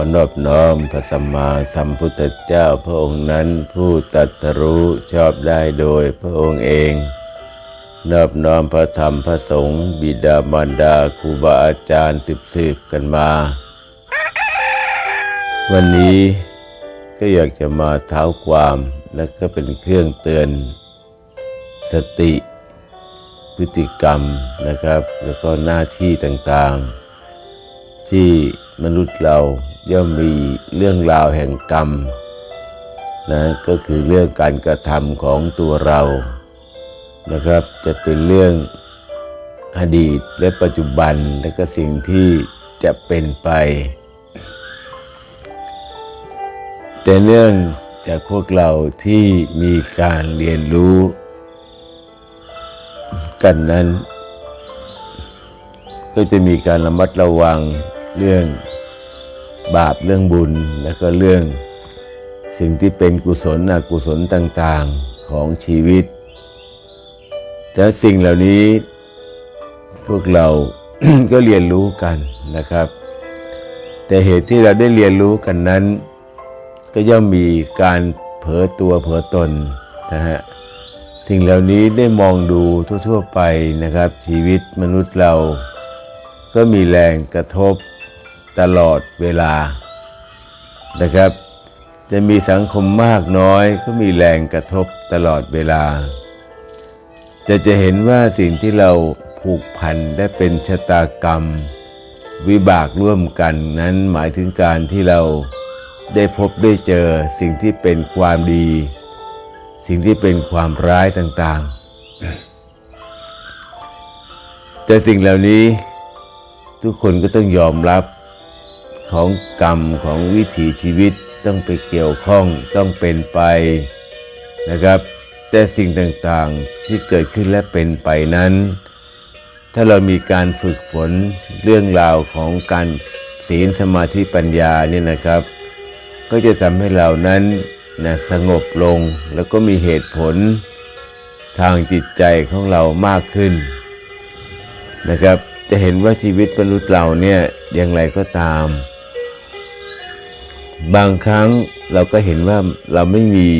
อนอบน้อมพระสัมมาสัมพุทธเจ้าพระองค์นั้นผู้ตรัสรู้ชอบได้โดยพระองค์เอง นอบน้อมพระธรรมพระสงฆ์บิดามารดาครูบาอาจารย์สืบสืบๆกันมา วันนี้ก็อยากจะมาเท้าความและก็เป็นเครื่องเตือน สติพฤติกรรมนะครับ แล้วก็หน้าที่ต่างๆ ที่มนุษย์เรา ย่อมมีเรื่องราวแห่งกรรมนะก็คือเรื่องการกระทำของตัวเรานะครับ จะเป็นเรื่องอดีตและปัจจุบันและก็สิ่งที่จะเป็นไป แต่เนื่องจากพวกเราที่มีการเรียนรู้ กันนั้น ก็จะมีการระมัดระวังเรื่อง บาปเรื่องบุญแล้วก็เรื่องสิ่งที่เป็นกุศลอกุศลต่างๆของชีวิต แต่สิ่งเหล่านี้พวกเราก็เรียนรู้กันนะครับ แต่เหตุที่เราได้เรียนรู้กันนั้น ก็ย่อมมีการเผลอตัวเผลอตนนะฮะสิ่งเหล่านี้ได้มองดูทั่ว ๆ ไปนะครับ ชีวิตมนุษย์เราก็มีแรงกระทบ ตลอดเวลานะครับ จะมีสังคมมากน้อยก็มีแรงกระทบตลอดเวลาแต่จะเห็นว่าสิ่งที่เราผูกพันได้เป็นชะตากรรม วิบากร่วมกันนั้นหมายถึงการที่เราได้พบได้เจอสิ่งที่เป็นความดี สิ่งที่เป็นความร้ายต่างๆ แต่สิ่งเหล่านี้ทุกคนก็ต้องยอมรับ ของกรรมของวิถีชีวิตต้องไปเกี่ยวข้องต้องเป็นไปนะครับ แต่สิ่งต่างๆที่เกิดขึ้นและเป็นไปนั้น ถ้าเรามีการฝึกฝนเรื่องราวของการศีลสมาธิปัญญาเนี่ยนะครับ ก็จะทำให้เรานั้นนะสงบลงแล้วก็มีเหตุผลทางจิตใจของเรามากขึ้นนะครับ จะเห็นว่าชีวิตมนุษย์เราเนี่ยอย่างไรก็ตาม บางครั้งเราก็เห็นว่าเราไม่มี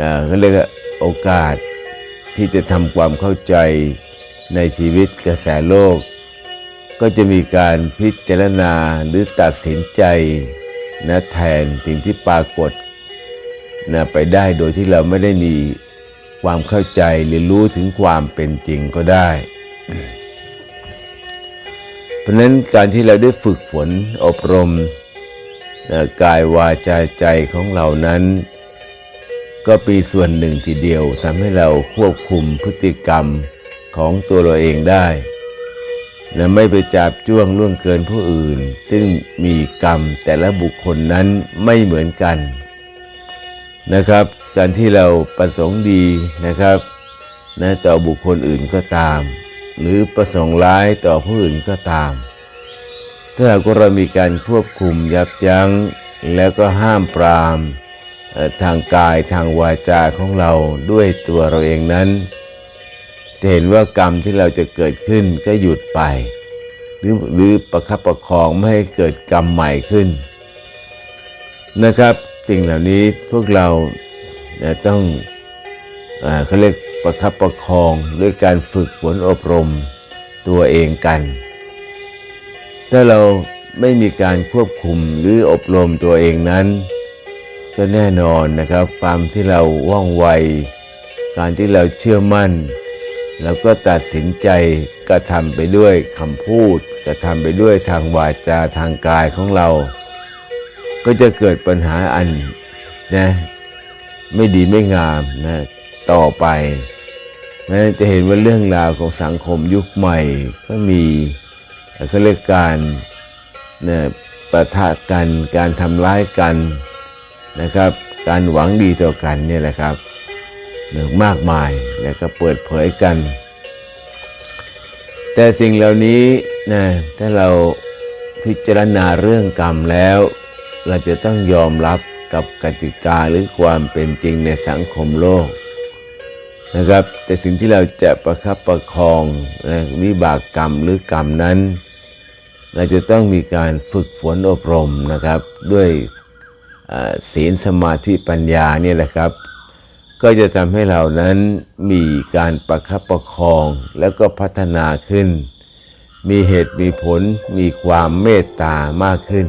อ่าเขาเรียกโอกาสที่จะทำความเข้าใจในชีวิตกระแสโลก ก็จะมีการพิจารณาหรือตัดสินใจนะแทนสิ่งที่ปรากฏนะไปได้โดยที่เราไม่ได้มีความเข้าใจหรือรู้ถึงความเป็นจริงก็ได้ เพราะนั้นการที่เราได้ฝึกฝนอบรม กายวาจาใจของเรานั้น ก็เป็นส่วนหนึ่งทีเดียวทำให้เราควบคุมพฤติกรรมของตัวเราเองได้และไม่ไปจับจ้วงล่วงเกินผู้อื่น ซึ่งมีกรรมแต่ละบุคคลนั้นไม่เหมือนกันนะครับ การที่เราประสงค์ดีนะครับนะต่อบุคคลอื่นก็ตาม หรือประสงค์ร้ายต่อผู้อื่นก็ตาม ถ้าหากเรามีการควบคุมยับยั้ง แล้วก็ห้ามปรามทางกายทางวาจาของเราด้วยตัวเราเองนั้น จะเห็นว่ากรรมที่เราจะเกิดขึ้นก็หยุดไป หรือหรือประคับประคองไม่ให้เกิดกรรมใหม่ขึ้น นะครับสิ่งเหล่านี้พวกเราต้องอเขาเรียกประคับประคองด้วยการฝึกฝนอบรมตัวเองกัน ถ้าเราไม่มีการควบคุมหรืออบรมตัวเองนั้น ก็แน่นอนนะครับ ความที่เราว่องไว การที่เราเชื่อมั่น แล้วก็ตัดสินใจกระทำไปด้วยคำพูด กระทำไปด้วยทางวาจาทางกายของเรา ก็จะเกิดปัญหาอันนะไม่ดีไม่งามนะต่อไปนะจะเห็นว่าเรื่องราวของสังคมยุคใหม่ก็มี เขาเรียกการนะประทะกัน การทำร้ายกันนะครับ การหวังดีต่อกันเนี่ยแหละครับเรื่งมากมายแล้วก็เปิดเผยกัน แต่สิ่งเหล่านี้นะถ้าเราพิจารณาเรื่องกรรมแล้ว เราจะต้องยอมรับกับกติกาหรือความเป็นจริงในสังคมโลกนะครับ แต่สิ่งที่เราจะประคับประคองนะวิบากกรรมหรือกรรมนั้น เราจะต้องมีการฝึกฝนอบรมนะครับ ด้วยศีลสมาธิปัญญาเนี่ยแหละครับ ก็จะทำให้เรานั้นมีการประคับประคองแล้วก็พัฒนาขึ้น มีเหตุมีผลมีความเมตตามากขึ้น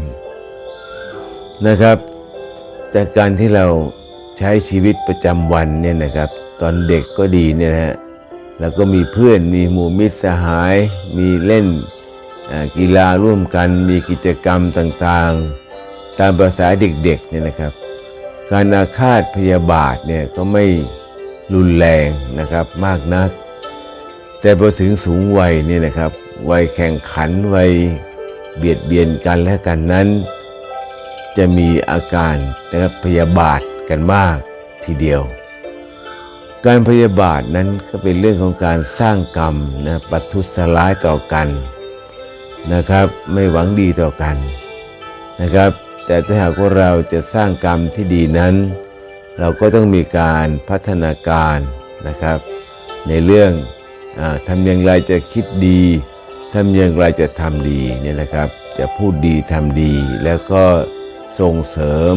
นะครับ จากการที่เราใช้ชีวิตประจำวันเนี่ยนะครับ ตอนเด็กก็ดีเนี่ยนะฮะแล้วก็มีเพื่อนมีหมู่มิตรสหาย มีเล่น กีฬาร่วมกันมีกิจกรรมต่างๆ ตามภาษาเด็กๆเนี่ยนะครับ การอาฆาตพยาบาทเนี่ยก็ไม่รุนแรงนะครับมากนัก แต่พอถึงสูงวัยเนี่ยนะครับวัยแข่งขันวัยเบียดเบียนกันและกันนั้น จะมีอาการนะครับพยาบาทกันมากทีเดียว การพยาบาทนั้นก็เป็นเรื่องของการสร้างกรรมนะปัทุษร้ายต่อกัน นะครับ ไม่หวังดีต่อกันนะครับ แต่ถ้าหากว่าเราจะสร้างกรรมที่ดีนั้น เราก็ต้องมีการพัฒนาการนะครับ ในเรื่องอทำอย่างไรจะคิดดีทำอย่างไรจะทำดีเนี่ยนะครับ จะพูดดีทำดี แล้วก็ส่งเสริม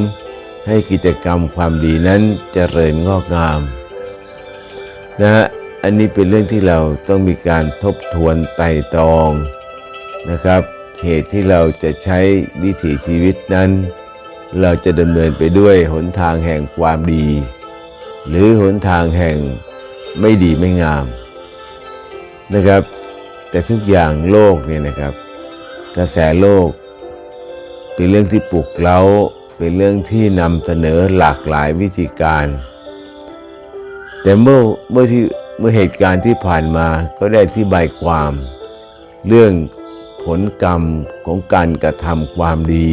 ให้กิจกรรมความดีนั้นเจริญงอกงามนะฮะอันนี้เป็นเรื่องที่เราต้องมีการทบทวนไต่ตรอง นะครับ เหตุที่เราจะใช้วิถีชีวิตนั้น เราจะดำเนินไปด้วยหนทางแห่งความดี หรือหนทางแห่งไม่ดีไม่งามนะครับ แต่ทุกอย่างโลกเนี่ยนะครับ กระแสโลก เป็นเรื่องที่ปลุกเร้าเป็นเรื่องที่นำเสนอหลากหลายวิธีการ แต่เมื่อเมื่อที่เมื่อเหตุการณ์ที่ผ่านมาก็ได้อธิบายความ เรื่อง ผลกรรมของการกระทำความดี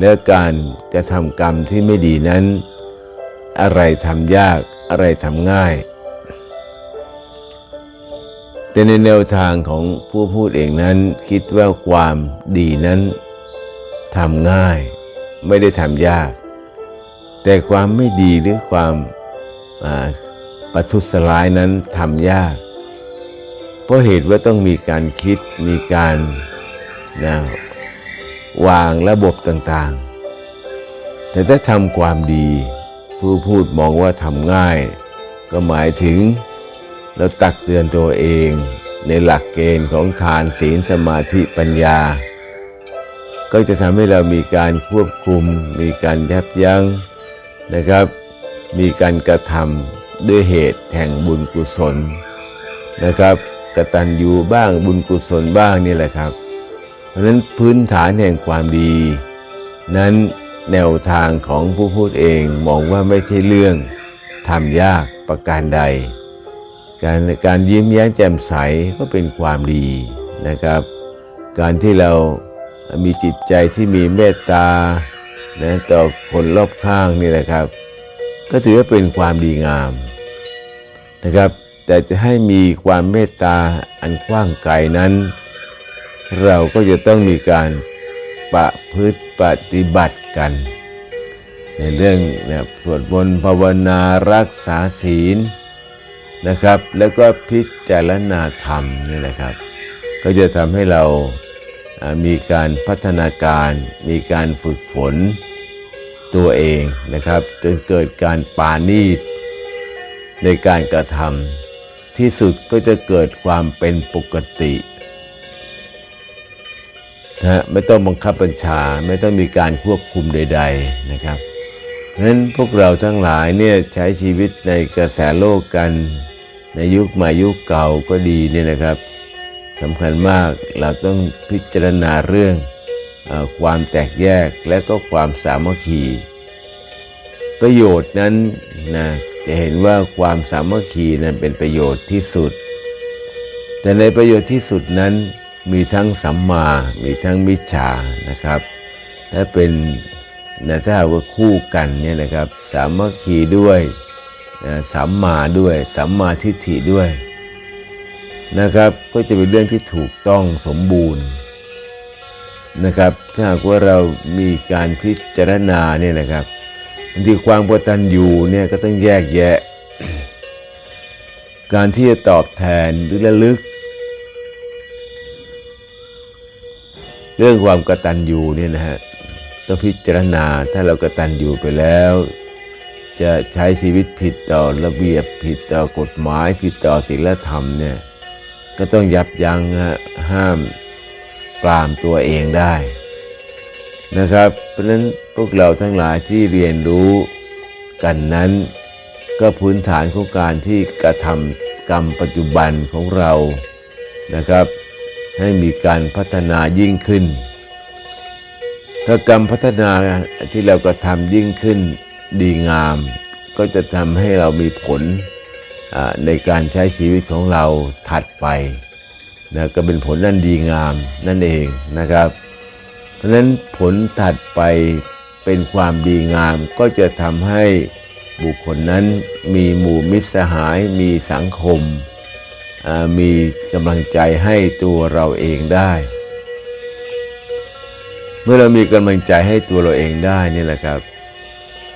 และการกระทำกรรมที่ไม่ดีนั้น อะไรทำยากอะไรทำง่าย แต่ในแนวทางของผู้พูดเองนั้นคิดว่าความดีนั้นทำง่าย ไม่ได้ทำยาก แต่ความไม่ดีหรือความประทุษร้ายนั้นทำยาก ราะเหตุว่าต้องมีการคิดมีการนะวางระบบต่างๆ แต่ถ้าทำความดี ผู้พูดมองว่าทำง่าย ก็หมายถึงเราตักเตือนตัวเองในหลักเกณฑ์ของทานศีลสมาธิปัญญา ก็จะทำให้เรามีการควบคุม มีการยับยั้งนะครับ มีการกระทำด้วยเหตุแห่งบุญกุศลนะครับ กตัญญูบ้างบุญกุศลบ้างนี่แหละครับ เพราะฉะนั้นพื้นฐานแห่งความดี นั้นแนวทางของผู้พูดเองมองว่าไม่ใช่เรื่องทำยากประการใด การการยิ้มแย้มแจ่มใสก็เป็นความดีนะครับ การที่เรามีจิตใจที่มีเมตตานะต่อคนรอบข้างนี่แหละครับ ก็ถือว่าเป็นความดีงามนะครับ แต่จะให้มีความเมตตาอันกว้างไกลนั้น เราก็จะต้องมีการประพฤติปฏิบัติกัน ในเรื่องนะสวดมนต์ภาวนารักษาศีลนะครับ แล้วก็พิจารณาธรรมนี่แหละครับ ก็จะทำให้เรามีการพัฒนาการมีการฝึกฝนตัวเองนะครับ จนเกิดการปาณีตในการกระทำ ที่สุดก็จะเกิดความเป็นปกตินะฮะไม่ต้องบังคับบัญชาไม่ต้องมีการควบคุมใด ๆนะครับเพราะฉะนั้นพวกเราทั้งหลายเนี่ยใช้ชีวิตในกระแสโลกกันในยุคใหม่ยุคเก่าก็ดีเนี่ยนะครับสำคัญมากเราต้องพิจารณาเรื่องออความแตกแยกและก็ความสามัคคี ประโยชน์นั้นนะ จะเห็นว่าความสามัคคีนั้นเป็นประโยชน์ที่สุด แต่ในประโยชน์ที่สุดนั้นมีทั้งสัมมา มีทั้งมิจฉานะครับ ถ้าเป็นนะถ้าหากว่าคู่กันเนี่ยนะครับ สามัคคีด้วยนะสัมมาด้วย สัมมาทิฏฐิด้วยนะครับ ก็จะเป็นเรื่องที่ถูกต้องสมบูรณ์นะครับ ถ้าหากว่าเรามีการพิจารณาเนี่ยนะครับ บางทีความกตัญญูเนี่ยก็ต้องแยกแยะ การที่จะตอบแทนหรือระลึก เรื่องความกตัญญูเนี่ยนะฮะต้องพิจารณาถ้าเรากตัญญูไปแล้ว จะใช้ชีวิตผิดต่อระเบียบผิดต่อกฎหมายผิดต่อศีลธรรมเนี่ยก็ต้องยับยั้งฮะห้ามปรามตัวเองได้ นะครับ เพราะฉะนั้นพวกเราทั้งหลายที่เรียนรู้กันนั้น ก็พื้นฐานของการที่กระทำกรรมปัจจุบันของเรานะครับ ให้มีการพัฒนายิ่งขึ้น ถ้ากรรมพัฒนาที่เรากระทำยิ่งขึ้นดีงาม ก็จะทำให้เรามีผลในการใช้ชีวิตของเราถัดไปนะก็เป็นผลนั่นดีงามนั่นเองนะครับ เพราะนั้นผลถัดไปเป็นความดีงามก็จะทำให้บุคคลนั้นมีหมู่มิตรสหายมีสังคม มีกำลังใจให้ตัวเราเองได้ เมื่อเรามีกำลังใจให้ตัวเราเองได้นี่แหละครับ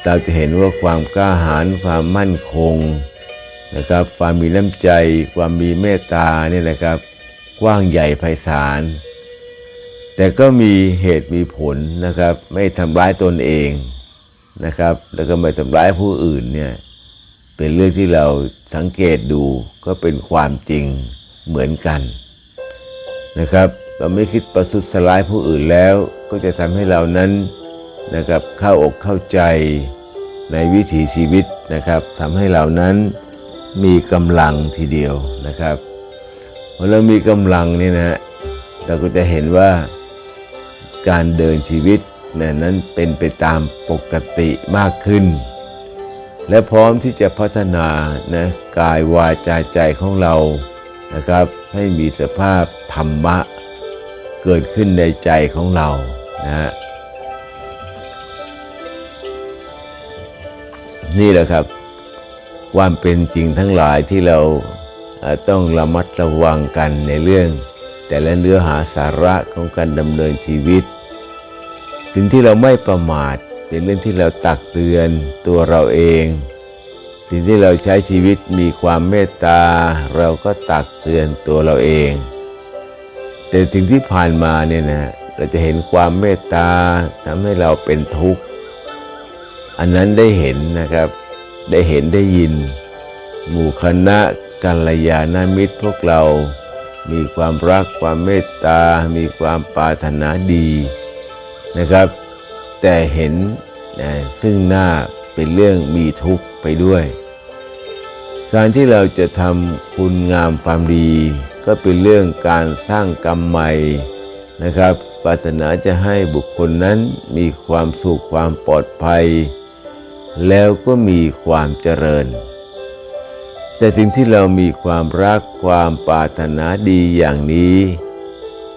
เราจะเห็นว่าความกล้าหาญความมั่นคงนะครับความมีน้ำใจ ความมีเมตตาเนี่ยนะครับ กว้างใหญ่ไพศาล แต่ก็มีเหตุมีผลนะครับ ไม่ทำร้ายตนเองนะครับ แล้วก็ไม่ทำร้ายผู้อื่นเนี่ยเป็นเรื่องที่เราสังเกตดูก็เป็นความจริงเหมือนกันนะครับ เราไม่คิดประทุษร้ายผู้อื่นแล้ว ก็จะทำให้เรานั้นนะครับเข้าอกเข้าใจในวิถีชีวิตนะครับทำให้เรานั้นมีกำลังทีเดียวนะครับพอเรามีกำลังนี่นะฮะเราก็จะเห็นว่า การเดินชีวิตน,นั้นเป็นไปตามปกติมากขึ้น และพร้อมที่จะพัฒนานะกายวาจาใจของเรานะครับให้มีสภาพธรรมะเกิดขึ้นในใจของเรานะนี่แหละครับ ความเป็นจริงทั้งหลายที่เราต้องระมัดระวังกันในเรื่อง แต่ละเนื้อหาสาระของการดำเนินชีวิต สิ่งที่เราไม่ประมาท เป็นเรื่องที่เราตักเตือนตัวเราเอง สิ่งที่เราใช้ชีวิตมีความเมตตา เราก็ตักเตือนตัวเราเอง แต่สิ่งที่ผ่านมาเนี่ยนะเราจะเห็นความเมตตาทำให้เราเป็นทุกข์ อันนั้นได้เห็นนะครับ ได้เห็นได้ยิน หมู่คณะกัลยาณมิตรพวกเรา มีความรักความเมตตา มีความปรารถนาดี นะครับ แต่เห็นนะซึ่งหน้าเป็นเรื่องมีทุกข์ไปด้วย การที่เราจะทำคุณงามความดี ก็เป็นเรื่องการสร้างกรรมใหม่นะครับปรารถนาจะให้บุคคลนั้นมีความสุขความปลอดภัย แล้วก็มีความเจริญ แต่สิ่งที่เรามีความรักความปรารถนาดีอย่างนี้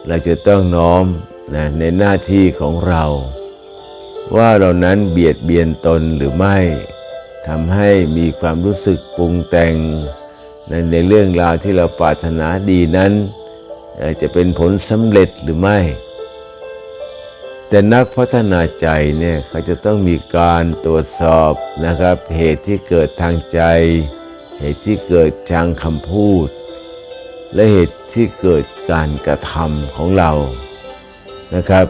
เราจะต้องน้อม นะในหน้าที่ของเรา ว่าเรานั้นเบียดเบียนตนหรือไม่ทำให้มีความรู้สึกปรุงแต่งในในเรื่องราวที่เราปรารถนาดีนั้น จะเป็นผลสำเร็จหรือไม่ แต่นักพัฒนาใจเนี่ยเขาจะต้องมีการตรวจสอบนะครับ เหตุที่เกิดทางใจ เหตุที่เกิดทางคำพูด และเหตุที่เกิดการกระทำของเรา นะครับ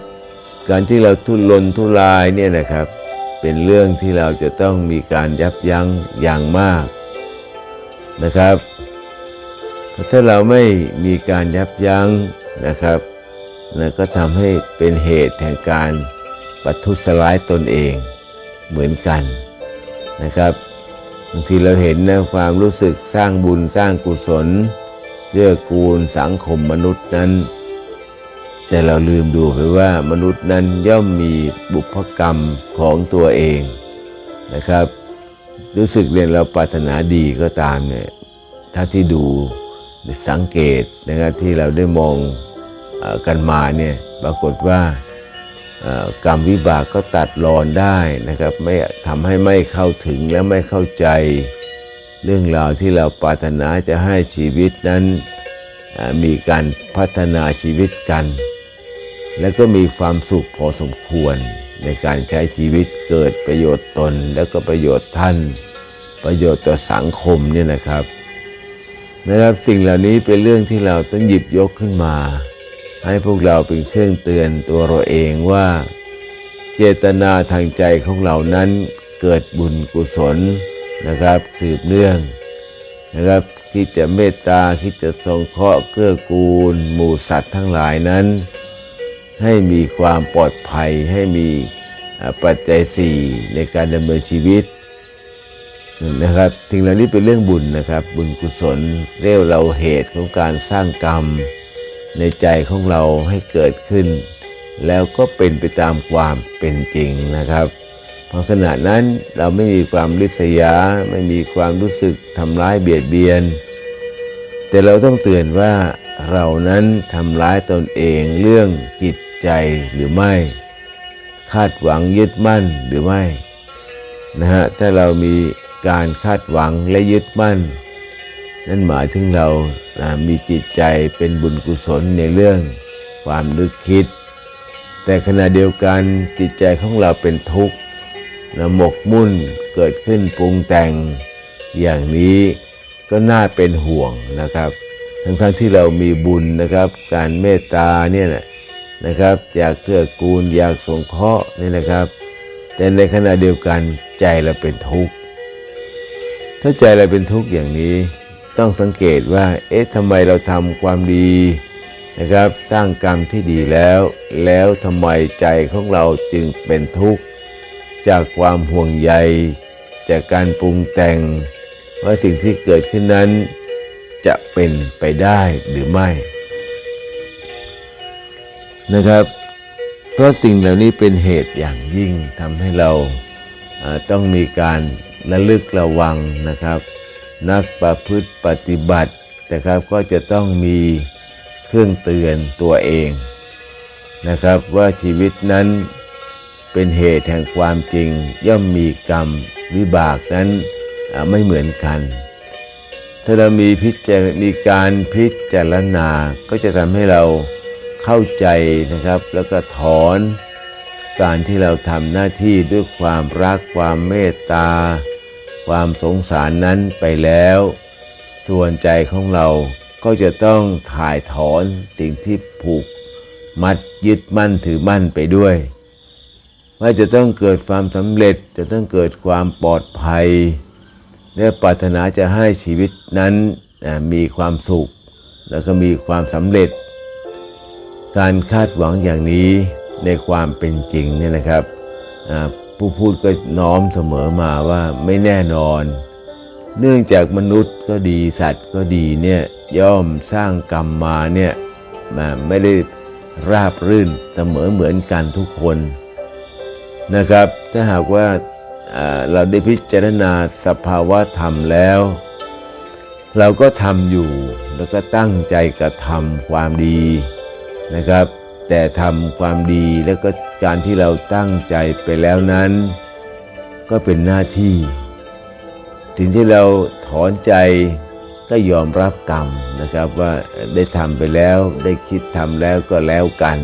การที่เราทุรนทุรายเนี่ยนะครับ เป็นเรื่องที่เราจะต้องมีการยับยั้งอย่างมากนะครับ ถ้าเราไม่มีการยับยั้งนะครับนะก็ทำให้เป็นเหตุแห่งการปัทุษร้ายตนเองเหมือนกันนะครับบางทีเราเห็นนะความรู้สึกสร้างบุญสร้างกุศลเกื้อกูลสังคมมนุษย์นั้น แต่เราลืมดูไปว่ามนุษย์นั้นย่อมมีบุพกรรมของตัวเองนะครับ รู้สึกเรียนเราปรารถนาดีก็ตามเนี่ยถ้าที่ดูสังเกตนะครับที่เราได้มองอกันมาเนี่ยปรากฏว่ากรรมวิบากก็ตัดรอนได้นะครับ ไม่ทำให้ไม่เข้าถึงและไม่เข้าใจ เรื่องราวที่เราปรารถนาจะให้ชีวิตนั้นมีการพัฒนาชีวิตกัน และก็มีความสุขพอสมควรในการใช้ชีวิตเกิดประโยชน์ตนแล้วก็ประโยชน์ท่าน ประโยชน์ต่อสังคมเนี่ยนะครับนะครับสิ่งเหล่านี้เป็นเรื่องที่เราต้องหยิบยกขึ้นมา ให้พวกเราเป็นเครื่องเตือนตัวเราเองว่า เจตนาทางใจของเรานั้นเกิดบุญกุศลนะครับสืบเนื่องนะครับคิดจะเมตตาคิดจะสงเคราะห์เกื้อกูล หมู่สัตว์ทั้งหลายนั้น ให้มีความปลอดภัย ให้มีปัจจัยสี่ในการดำเนินชีวิตนะครับสิ่งเหล่านี้เป็นเรื่องบุญนะครับ บุญกุศลเรียกเราเหตุของการสร้างกรรมในใจของเราให้เกิดขึ้น แล้วก็เป็นไปตามความเป็นจริงนะครับ เพราะขณะนั้นเราไม่มีความริษยา ไม่มีความรู้สึกทำร้ายเบียดเบียน แต่เราต้องเตือนว่าเรานั้นทำร้ายตนเองเรื่องจิต ใจหรือไม่ คาดหวังยึดมั่นหรือไม่นะฮะถ้าเรามีการคาดหวังและยึดมั่น นั่นหมายถึงเรานะมีจิตใจเป็นบุญกุศลในเรื่องความนึกคิด แต่ขณะเดียวกันจิตใจของเราเป็นทุกข์นะหมกมุ่นเกิดขึ้นปรุงแต่ง อย่างนี้ก็น่าเป็นห่วงนะครับ ทั้งๆที่เรามีบุญนะครับ การเมตตาเนี่ยนะ นะครับ อยากเกื้อกูลอยากสงเคราะห์นี่นะครับ แต่ในขณะเดียวกันใจเราเป็นทุกข์ถ้าใจเราเป็นทุกข์อย่างนี้ ต้องสังเกตว่า เอ๊ะทำไมเราทำความดีนะครับ สร้างกรรมที่ดีแล้ว แล้วทำไมใจของเราจึงเป็นทุกข์จากความห่วงใย จากการปรุงแต่ง ว่าสิ่งที่เกิดขึ้นนั้นจะเป็นไปได้หรือไม่ นะครับ เพราะสิ่งเหล่านี้เป็นเหตุอย่างยิ่งทำให้เราต้องมีการระลึกระวังนะครับ นักประพฤติปฏิบัตินะครับก็จะต้องมีเครื่องเตือนตัวเองนะครับว่าชีวิตนั้นเป็นเหตุแห่งความจริง ย่อมมีกรรมวิบากนั้นไม่เหมือนกัน ถ้าเรามีพิจารมีการพิจารณาก็จะทำให้เรา เข้าใจนะครับ แล้วก็ถอนการที่เราทำหน้าที่ด้วยความรักความเมตตา ความสงสารนั้นไปแล้ว ส่วนใจของเราก็จะต้องถ่ายถอนสิ่งที่ผูกมัดยึดมั่นถือมั่นไปด้วย ว่าจะต้องเกิดความสำเร็จจะต้องเกิดความปลอดภัย และปรารถนาจะให้ชีวิตนั้นมีความสุข แล้วก็มีความสำเร็จ การคาดหวังอย่างนี้ในความเป็นจริงเนี่ยนะครับผู้พูดก็น้อมเสมอมาว่าไม่แน่นอน เนื่องจากมนุษย์ก็ดีสัตว์ก็ดีเนี่ยย่อมสร้างกรรมมาเนี่ยมไม่ได้ราบรื่นเสมอเหมือนกันทุกคนนะครับ ถ้าหากว่าอ่าเราได้พิจารณาสภาวะธรรมแล้ว เราก็ทำอยู่แล้วก็ตั้งใจกระทำความดี นะครับ แต่ทำความดีแล้วก็การที่เราตั้งใจไปแล้วนั้น ก็เป็นหน้าที่สิ่งที่เราถอนใจก็ยอมรับกรรมนะครับว่าได้ทำไปแล้วได้คิดทำแล้วก็แล้วกัน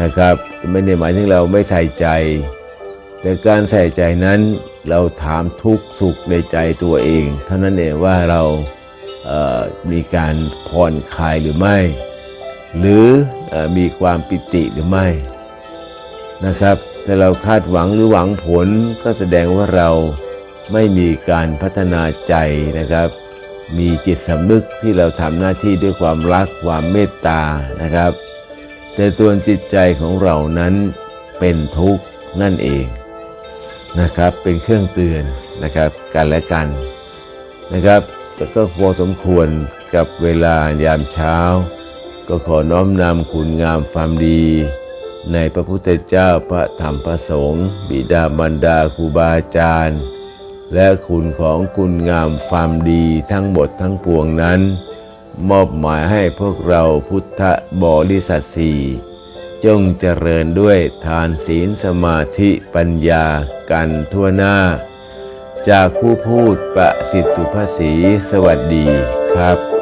นะครับ ไม่ได้หมายถึงเราไม่ใส่ใจ แต่การใส่ใจนั้นเราถามทุกสุขในใจตัวเอง เท่านั้นเองว่าเราเอ่อมีการผ่อนคลายหรือไม่ หรือออมีความปิติหรือไม่นะครับ ถ้าเราคาดหวังหรือหวังผลก็แสดงว่าเราไม่มีการพัฒนาใจนะครับ มีจิตสำนึกที่เราทำหน้าที่ด้วยความรักความเมตตานะครับ แต่ส่วนจิตใจของเรานั้นเป็นทุกข์นั่นเองนะครับ เป็นเครื่องเตือนนะครับกันและกันนะครับแต่ก็พอสมควรกับเวลายามเช้า ก็ขอน้อมนำคุณงามความดี ในพระพุทธเจ้าพระธรรมพระสงฆ์บิดามารดาครูบาอาจารย์ และคุณของคุณงามความดีทั้งหมดทั้งปวงนั้น มอบหมายให้พวกเราพุทธบริษัทสี่จงเจริญด้วยทานศีลสมาธิปัญญากันทั่วหน้า จากผู้พูดประสิทธิสุภาษีสวัสดีครับ